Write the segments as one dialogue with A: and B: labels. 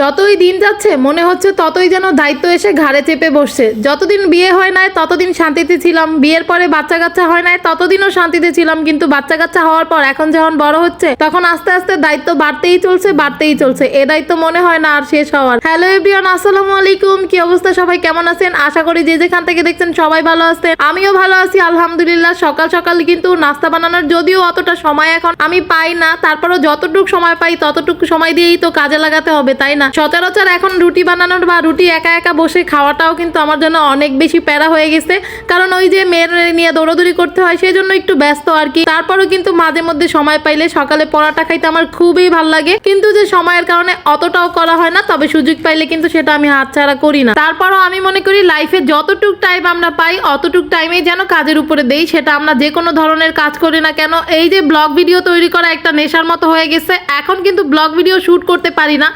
A: যতই দিন যাচ্ছে, মনে হচ্ছে ততই যেন দায়িত্ব এসে ঘাড়ে চেপে বসছে। যতদিন বিয়ে হয় নাই, ততদিন শান্তিতে ছিলাম। বিয়ের পরে বাচ্চা কাচ্চা হয় নাই, ততদিনও শান্তিতে ছিলাম। কিন্তু বাচ্চা কাচ্চা হওয়ার পর এখন যখন বড় হচ্ছে, তখন আস্তে আস্তে দায়িত্ব বাড়তেই চলছে বাড়তেই চলছে। এ দায়িত্ব মনে হয় না আর শেষ হওয়ার। হ্যালো এভরিওয়ান, আসসালামু আলাইকুম। কি অবস্থা? সবাই কেমন আছেন? আশা করি যে যেখান থেকে দেখছেন সবাই ভালো আছেন। আমিও ভালো আছি, আলহামদুলিল্লাহ। সকাল সকাল কিন্তু নাস্তা বানানোর যদিও অতটা সময় এখন আমি পাই না, তারপরও যতটুকু সময় পাই, ততটুকু সময় দিয়েই তো কাজে লাগাতে হবে, তাই না। সচরাচর এখন রুটি বানানোর বা রুটি একা একা বসে খাওয়াটাও কিন্তু আমার জন্য অনেক বেশি প্যারা হয়ে গেছে। কারণ ওই যে মেয়ের নিয়ে দৌড়াদৌড়ি করতে হয় সেই জন্য একটু ব্যস্ত আর কি। তারপরও কিন্তু মাঝে মধ্যে সময় পাইলে সকালে পরাটা খাইতে আমার খুবই ভালো লাগে। কিন্তু যে সময়ের কারণে অতটাও করা হয় না, তবে সুযোগ পাইলে কিন্তু সেটা আমি হাতছাড়া করি না। তারপরও আমি মনে করি লাইফে যতটুক টাইম আমরা পাই, অতটুক টাইমেই যেন কাজের উপরে দেই, সেটা আমরা যে কোনো ধরনের কাজ করি না কেন। এই যে ব্লগ ভিডিও তৈরি করা একটা নেশার মতো হয়ে গেছে। এখন কিন্তু ব্লগ ভিডিও শুট করতে পারি না।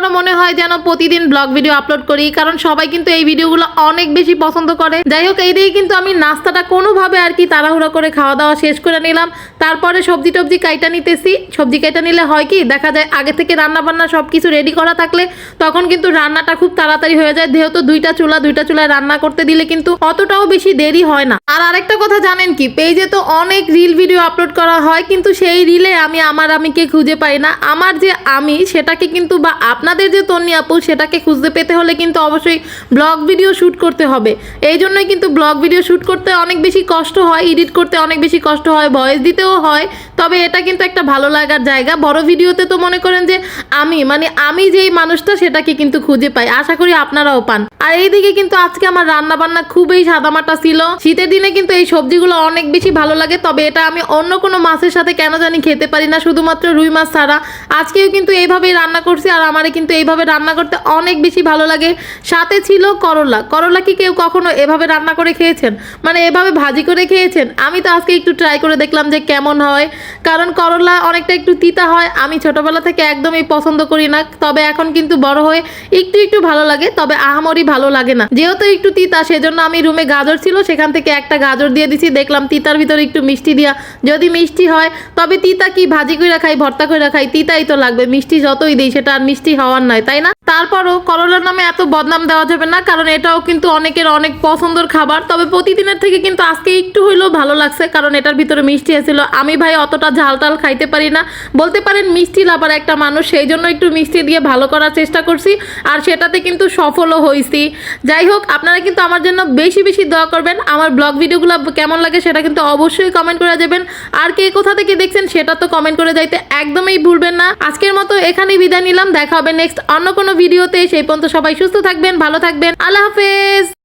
A: তারপরও মনে হয় যেন প্রতিদিন ব্লগ ভিডিও আপলোড করি, কারণ সবাই কিন্তু এই ভিডিওগুলো অনেক বেশি পছন্দ করে। যাই হোক, এই দিকে কিন্তু আমি নাস্তাটা কোনোভাবে আর কি তাড়াহুড়ো করে খাওয়া দাওয়া শেষ করে নিলাম। তারপরে সবজি টবজি কাইটা নিতেছি। সবজি কাইটা নিলে হয় কি, দেখা যায় আগে থেকে রান্না বান্না সব কিছু রেডি করা থাকলে তখন কিন্তু রান্নাটা খুব তাড়াতাড়ি হয়ে যায়। যেহেতু দুইটা চুলা, দুইটা চুলায় রান্না করতে দিলে কিন্তু অতটাও বেশি দেরি হয় না। আর আরেকটা কথা জানেন কি, পেজে তো অনেক রিল ভিডিও আপলোড করা হয়, কিন্তু সেই রিলে আমি, আমার আমিকে খুঁজে পাই না। আমার যে আমি, সেটাকে কিন্তু বা আপনাদের যে তন্নি আপু, সেটাকে খুঁজতে পেতে হলে কিন্তু অবশ্যই ব্লগ ভিডিও শ্যুট করতে হবে। এই জন্যই কিন্তু ব্লগ ভিডিও শ্যুট করতে অনেক বেশি কষ্ট হয়, এডিট করতে অনেক বেশি কষ্ট হয়, ভয়েস দিতেও হয় তবে এটা কিন্তু একটা ভালো লাগার জায়গা। বড় ভিডিওতে তো মনে করেন যে আমি মানে আমি যেই মানুষটা সেটাকে কিন্তু খুঁজে পাই। আশা করি আপনারাও পান। আর এইদিকে কিন্তু আজকে আমার রান্না বান্না খুবই সাদামাটা ছিল। শীতের দিনে কিন্তু এই সবজিগুলো অনেক বেশি ভালো লাগে, তবে এটা আমি অন্য কোনো মাছের সাথে কেন জানি খেতে পারি না, শুধুমাত্র রুই মাছ ছাড়া। আজকেও কিন্তু এইভাবেই রান্না করছি আর আমারে কিন্তু এইভাবে রান্না করতে অনেক বেশি ভালো লাগে। সাথে ছিল করলা। করলা কি কেউ কখনো এভাবে রান্না করে খেয়েছেন? মানে এভাবে ভাজি করে খেয়েছেন? আমি তো আজকে একটু ট্রাই করে দেখলাম যে কেমন হয়। কারণ করলা অনেকটা একটু তিতা হয়। আমি ছোটবেলা থেকে একদমই পছন্দ করি না। তবে এখন কিন্তু বড় হয়ে একটু একটু ভালো লাগে, তবে আহামরি ভালো লাগে না। যেহেতু একটু তিতা, সেজন্য আমি রুমে গাজর ছিল, সেখান থেকে একটা গাজর দিয়ে দিছি। দেখলাম তিতার ভিতরে একটু মিষ্টি দিয়া। যদি মিষ্টি হয়, তবে তিতা কি ভাজি কইরা খাই, ভর্তা কইরা খাই, তিতাই তো লাগবে। মিষ্টি যতই দিই, সেটা আর মিষ্টি হওয়ার নয়, তাই না? তারপরও করলার নামে এত বদনাম দেওয়া যাবে না, কারণ এটাও কিন্তু অনেকের অনেক পছন্দের খাবার। তবে প্রতিদিনের থেকে কিন্তু আজকে একটু হইলেও ভালো লাগছে, কারণ এটার ভিতরে মিষ্টি এসেছিল আমি ভাই অতটা ঝাল টাল খাইতে পারি না। বলতে পারেন মিষ্টি লাভার একটা মানুষ, সেই জন্য একটু মিষ্টি দিয়ে ভালো করার চেষ্টা করছি, আর সেটাতে কিন্তু সফলও হয়েছি যাই হোক, আপনারা কিন্তু আমার জন্য বেশি বেশি দোয়া করবেন। আমার ব্লগ ভিডিওগুলো কেমন লাগে সেটা কিন্তু অবশ্যই কমেন্ট করে যাবেন। আর কে কোথা থেকে দেখছেন সেটা তো কমেন্ট করে যাইতে একদমই ভুলবেন না। আজকের মতো এখানেই বিদায় নিলাম। দেখা হবে নেক্সট অন্য কোনো ভিডিওতে। সেই পর্যন্ত সবাই সুস্থ থাকবেন, ভালো থাকবেন। আল্লাহ হাফেজ!